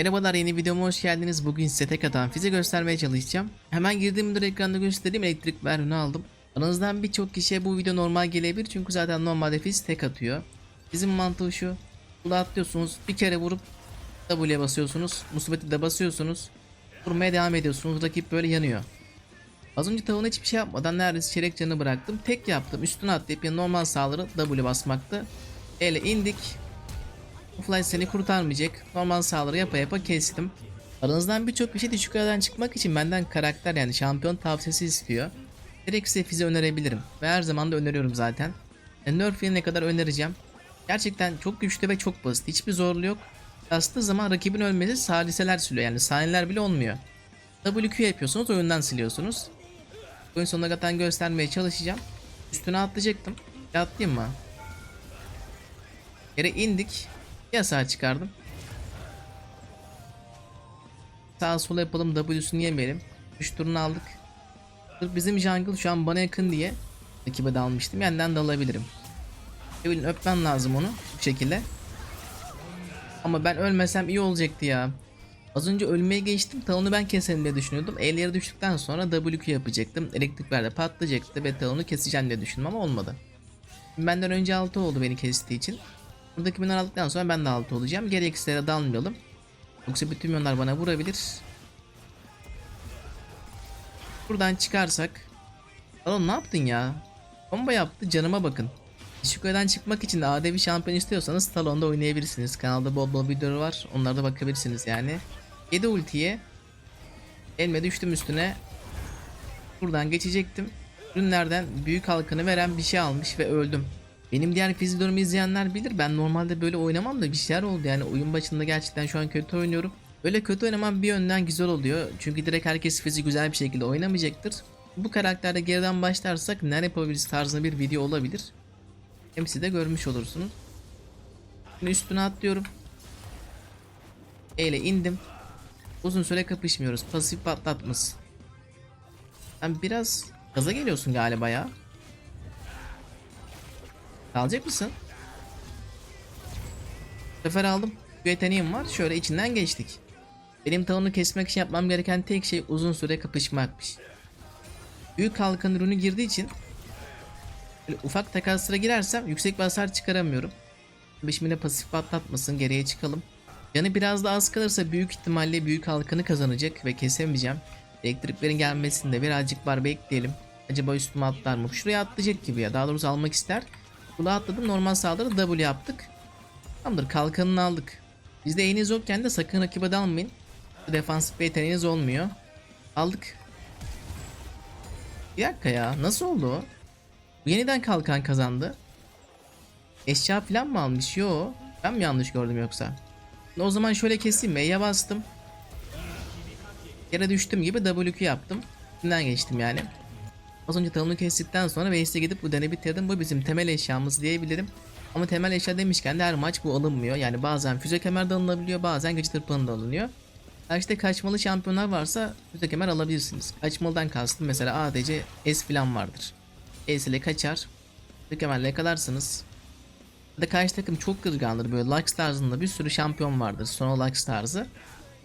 Merhabalar yeni videoma hoş geldiniz. Bugün size tek atan fize göstermeye çalışacağım. Hemen girdiğimde ekranda göstereyim elektrik verhunu aldım. Aranızdan birçok kişiye bu video normal gelebilir çünkü zaten normalde fiz tek atıyor. Bizim mantığı şu. Kula atlıyorsunuz bir kere vurup W'ye basıyorsunuz. Musibeti de basıyorsunuz. Vurmaya devam ediyorsunuz. Rakip böyle yanıyor. Az önce tavuğuna hiçbir şey yapmadan neredeyse çeyrek canı bıraktım. Tek yaptım. Üstüne atlayıp normal saldırı W basmaktı. Ele indik. Flash seni kurtarmayacak. Normal saldırı yapa yapa kestim. Aranızdan birçok kişi düşük yerden çıkmak için benden karakter yani şampiyon tavsiyesi istiyor. Direkt size fize önerebilirim. Ve her zaman da öneriyorum zaten. E, Nerf'e ne kadar önereceğim. Gerçekten çok güçlü ve çok basit. Hiçbir zorluğu yok. Bastığı zaman rakibin ölmesi saliseler siliyor. Yani saniyeler bile olmuyor. WQ yapıyorsunuz oyundan siliyorsunuz. Oyun sonuna kadar göstermeye çalışacağım. Üstüne atlayacaktım. Ya atlayayım mı? Yere indik. Yasağı çıkardım. Sağ sola yapalım W'sunu yemeyelim. 3 turunu aldık. Bizim jungle şu an bana yakın diye rakibe dalmıştım. Yandan dalabilirim. Evelyn öpmen lazım onu bu şekilde. Ama ben ölmesem iyi olacaktı ya. Az önce ölmeye geçtim. Talonu ben keserim diye düşünüyordum. El düştükten sonra WQ yapacaktım. Elektriklerde patlayacaktı ve talonu keseceğim diye düşündüm ama olmadı. Benden önce 6 oldu beni kestiği için. Buradaki minyon aldıktan sonra ben de 6 olacağım. Gerekirse dalmayalım. Yoksa bütün minyonlar bana vurabilir. Buradan çıkarsak. Oğlum ne yaptın ya? Bomba yaptı canıma bakın. Şuko'dan çıkmak için de AD bir şampiyon istiyorsanız Talon'da oynayabilirsiniz. Kanalda bol bol videoları var. Onlara da bakabilirsiniz yani. 7 ultiye. Elime düştüm üstüne. Buradan geçecektim. Ürünlerden büyük halkını veren bir şey almış ve öldüm. Benim diğer fizidorumu izleyenler bilir. Ben normalde böyle oynamam da bir şeyler oldu. Yani oyun başında gerçekten şu an kötü oynuyorum. Böyle kötü oynamam bir yönden güzel oluyor. Çünkü direkt herkes fizi güzel bir şekilde oynamayacaktır. Bu karakterde geriden başlarsak ne yapabiliriz tarzında bir video olabilir. Hem siz de görmüş olursunuz. Şimdi üstüne atlıyorum. E ile indim. Uzun süre kapışmıyoruz. Pasif patlatması. Sen biraz gaza geliyorsun galiba ya. Kalacak mısın? Bu sefer aldım. Bir yeteneğim var. Şöyle içinden geçtik. Benim tavuğunu kesmek için yapmam gereken tek şey uzun süre kapışmakmış. Büyük halkın ürünü girdiği için böyle ufak takaslara girersem yüksek bir hasar çıkaramıyorum. Şimdi pasif patlatmasın geriye çıkalım. Canı biraz daha az kalırsa büyük ihtimalle büyük halkını kazanacak ve kesemeyeceğim. Elektriklerin gelmesinde birazcık var bekleyelim. Acaba üstüme atlar mı? Şuraya atlayacak gibi ya. Daha doğrusu almak ister. Kulağa atladım. Normal saldırı W yaptık. Tamamdır kalkanını aldık. Bizde eğiniz yokken de sakın rakibe dalmayın. Defansif bir yeteneğiniz olmuyor. Aldık. Bir dakika ya nasıl oldu? Bu yeniden kalkan kazandı. Eşya falan mı almış? Yo. Ben mi yanlış gördüm yoksa? O zaman şöyle keseyim. M'ye bastım. Yere düştüm gibi WQ yaptım. Üstünden geçtim yani. Az önce talonu kestikten sonra base'e gidip bu dene bitirdim. Bu bizim temel eşyamız diyebilirim. Ama temel eşya demişken de her maç bu alınmıyor. Yani bazen füze kemer de alınabiliyor, bazen güç tırpanı da alınıyor. İşte kaçmalı şampiyonlar varsa füze kemer alabilirsiniz. Kaçmalıdan kastım mesela ADC S falan vardır. S ile kaçar. Füze kemerle yakalarsınız. Ya da karşı takım çok kırgandır böyle Lux tarzında bir sürü şampiyon vardır. Sonra Lux tarzı.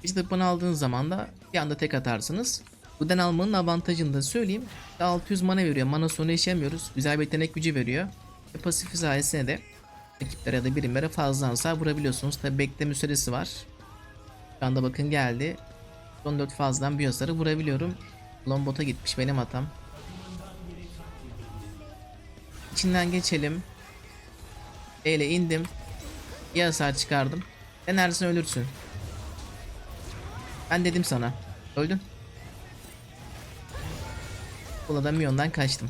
Güç tırpanı aldığınız zaman da bir anda tek atarsınız. Bu den almanın avantajını da söyleyeyim. 600 mana veriyor. Mana sonu yaşamıyoruz. Güzel bir yetenek gücü veriyor. Ve pasif sayesinde de rakiplere ya da birimlere fazla hasar vurabiliyorsunuz. Tabi bekleme süresi var. Şu anda bakın geldi. Son 4 fazladan bir hasarı vurabiliyorum. Lombot'a gitmiş benim hatam. İçinden geçelim. E ile indim. Bir hasar çıkardım. Denersin ölürsün. Ben dedim sana. Öldün. Kulada milyondan kaçtım.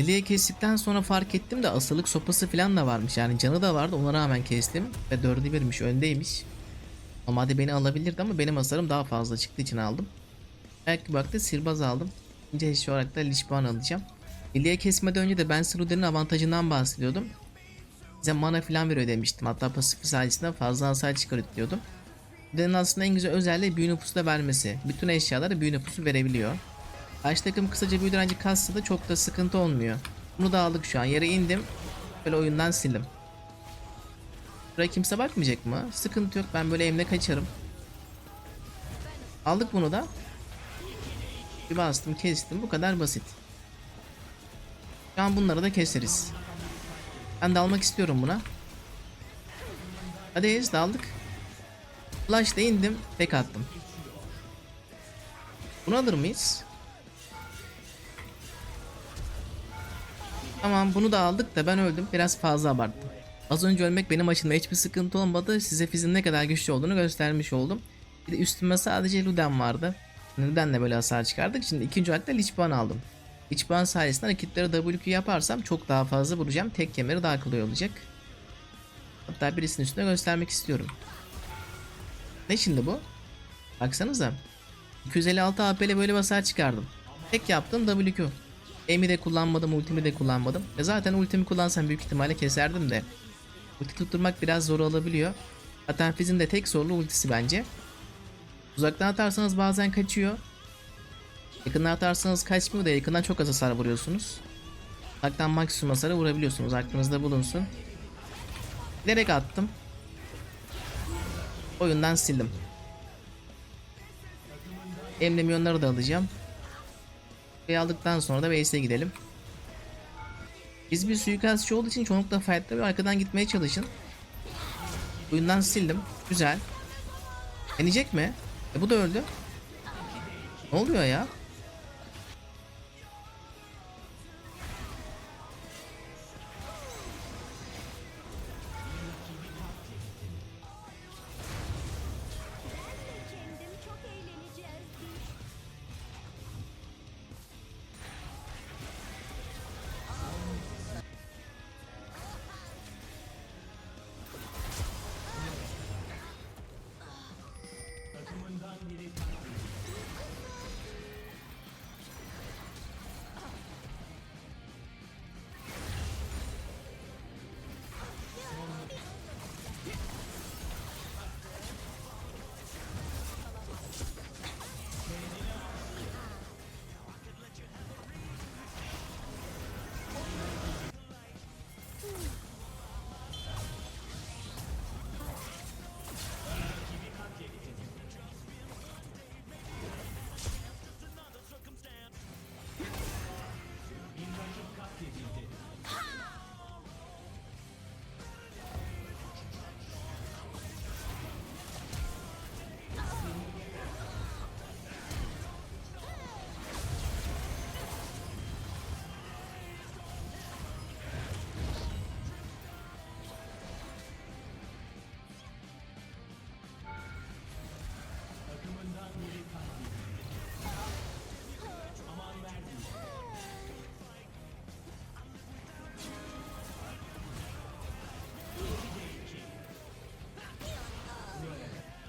Lily'yi kestikten sonra fark ettim de asılık sopası falan da varmış. Yani canı da vardı ona rağmen kestim. Ve dördü birmiş öndeymiş. Normalde beni alabilirdi ama benim hasarım daha fazla çıktığı için aldım. Belki baktı sirbaz aldım. İkinci eşya olarak da Lişban alacağım. Lily'ye kesmeden önce de ben Sruder'in avantajından bahsediyordum. Bize mana falan veriyor demiştim. Hatta pasif sayesinde fazla hasar çıkarıyor diyordum. Lily'nin aslında en güzel özelliği büyü nüfusu da vermesi. Bütün eşyaları büyü nüfusu verebiliyor. Karşı takım kısaca bir direnci kassa da çok da sıkıntı olmuyor. Bunu da aldık şu an. Yere indim. Böyle oyundan sildim. Buraya kimse bakmayacak mı? Sıkıntı yok. Ben böyle evimde kaçarım. Aldık bunu da. Bir bastım kestim bu kadar basit. Şu an bunları da keseriz. Ben de almak istiyorum buna. Hadi Ez daldık. Flash'ta indim tek attım. Bunu alır mıyız? Tamam bunu da aldık da ben öldüm biraz fazla abarttım. Az önce ölmek benim açımda hiçbir sıkıntı olmadı. Size Fizz'in ne kadar güçlü olduğunu göstermiş oldum. Bir de üstüme sadece Luden vardı. Luden'le böyle hasar çıkardık. Şimdi ikinci olarak da Lich Bane aldım. Lich Bane sayesinde hareketleri WQ yaparsam çok daha fazla vuracağım. Tek kemeri daha kolay olacak. Hatta birisinin üstüne göstermek istiyorum. Ne şimdi bu? Baksanıza. 256 AP ile böyle bir hasar çıkardım. Tek yaptım WQ. Emi de kullanmadım, ultimi de kullanmadım. E zaten ultimi kullansam büyük ihtimalle keserdim de. Ulti tutturmak biraz zor olabiliyor. Zaten Fizz'in de tek zorlu ultisi bence. Uzaktan atarsanız bazen kaçıyor. Yakından atarsanız kaçmıyor da yakından çok az hasar vuruyorsunuz. Uzaktan maksimum hasarı vurabiliyorsunuz. Aklınızda bulunsun. Direkt attım. Oyundan sildim. Emlemiyorları da alacağım. Ve aldıktan sonra da base'e gidelim. Biz bir suikastçı olduğu için çoğunlukla fight'ta bir arkadan gitmeye çalışın. Oyundan sildim. Güzel. Deneyecek mi? E bu da öldü. Ne oluyor ya?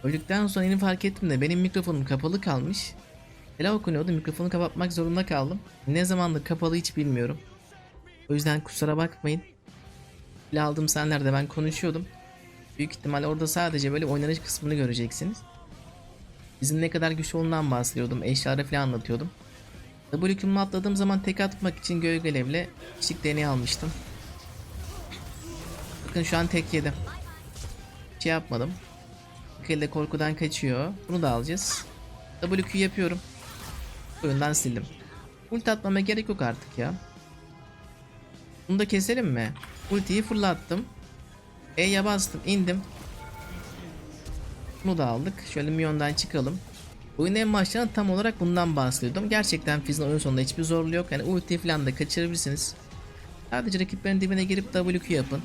Öldükten sonra yeni fark ettim de benim mikrofonum kapalı kalmış. Ela okunuyordu mikrofonu kapatmak zorunda kaldım. Ne zamandır kapalı hiç bilmiyorum. O yüzden kusura bakmayın. Bile aldığım sahnelerde ben konuşuyordum. Büyük ihtimal orada sadece böyle oynanış kısmını göreceksiniz. Bizim ne kadar güçlü olduğundan bahsediyordum. Eşyaları falan anlatıyordum. WQ'mu atladığım zaman tek atmak için gölgelevle kişilik deneyi almıştım. Bakın şu an tek yedim. Şey yapmadım. Elde korkudan kaçıyor. Bunu da alacağız. WQ yapıyorum. Oyundan sildim. Ulti atmama gerek yok artık ya. Bunu da keselim mi? Ultiyi fırlattım. E'ye bastım indim. Bunu da aldık. Şöyle milyondan çıkalım. Oyun en başlarında tam olarak bundan bahsediyordum. Gerçekten Fizz'in oyun sonunda hiçbir zorluğu yok. Yani ulti falan da kaçırabilirsiniz. Sadece rakiplerin dibine girip WQ yapın.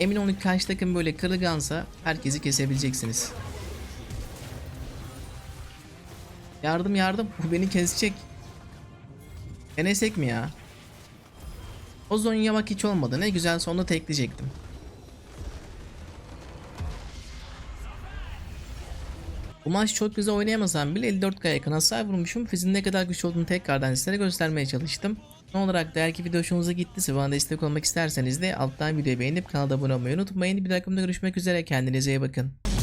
Emin olun karşı takım böyle kırılgansa herkesi kesebileceksiniz. Yardım yardım. Bu beni kesecek. Denesek mi ya? O Zonya bak hiç olmadı. Ne güzel sonunda tekleyecektim. Bu maç çok güzel oynayamasam bile 54k yakın hasar vurmuşum. Fizz'in ne kadar güçlü olduğunu tekrardan sizlere göstermeye çalıştım. Son olarak da eğer ki video hoşunuza gittiyse bana destek olmak isterseniz de alttan videoyu beğenip kanala abone olmayı unutmayın. Bir videoda görüşmek üzere kendinize iyi bakın.